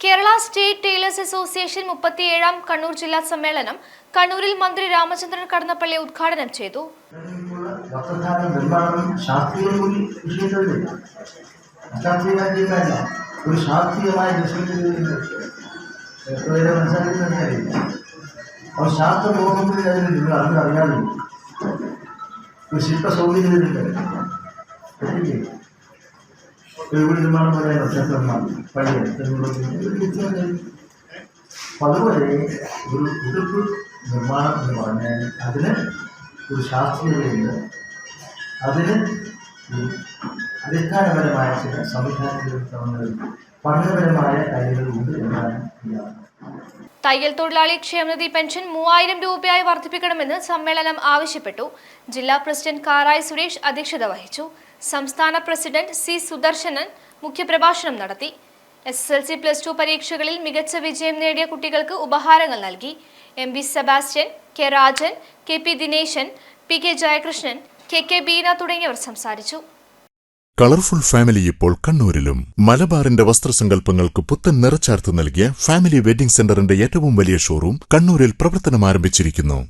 Kerala state tailors association മുപ്പത്തിയേഴാം കണ്ണൂർ ജില്ലാ സമ്മേളനം കണ്ണൂരിൽ മന്ത്രി രാമചന്ദ്രൻ കടന്നപ്പള്ളി ഉദ്ഘാടനം ചെയ്തു. ഒരു ശില്പ സൗകര്യങ്ങളുണ്ട് പറ്റില്ലേ? ഒരു വീട് നിർമ്മാണം പറയാനോ ക്ഷേത്ര നിർമ്മാണം പള്ളി അപ്പം അതുപോലെ ഒരു ഉടുപ്പ് നിർമ്മാണം എന്ന് പറഞ്ഞാൽ അതിന് ഒരു ശാസ്ത്രീയതയുണ്ട് അതിന് അടിസ്ഥാനപരമായ ചില സംവിധാനങ്ങളും പഠനപരമായ കാര്യങ്ങളുണ്ട് എന്നാണ് തയ്യൽ തൊഴിലാളി ക്ഷേമനിധി പെൻഷൻ മൂവായിരം രൂപയായി വർദ്ധിപ്പിക്കണമെന്ന് സമ്മേളനം ആവശ്യപ്പെട്ടു ജില്ലാ പ്രസിഡന്റ് കാറായി സുരേഷ് അധ്യക്ഷത വഹിച്ചു സംസ്ഥാന പ്രസിഡന്റ് സി സുദർശനൻ മുഖ്യപ്രഭാഷണം നടത്തി. S S L C plus two പരീക്ഷകളിൽ മികച്ച വിജയം നേടിയ കുട്ടികൾക്ക് ഉപഹാരങ്ങൾ നൽകി. M B Sebastian K Rajan K P Dineshan P K Jayakrishnan K K Beena തുടങ്ങിയവർ സംസാരിച്ചു. കളർഫുൾ ഫാമിലി ഇപ്പോൾ കണ്ണൂരിലും. മലബാറിന്റെ വസ്ത്രസങ്കല്പങ്ങൾക്ക് പുത്തൻ നിറച്ചാർത്ത് നൽകിയ ഫാമിലി വെഡിംഗ് സെന്ററിന്റെ ഏറ്റവും വലിയ ഷോറൂം കണ്ണൂരിൽ പ്രവർത്തനം ആരംഭിച്ചിരിക്കുന്നു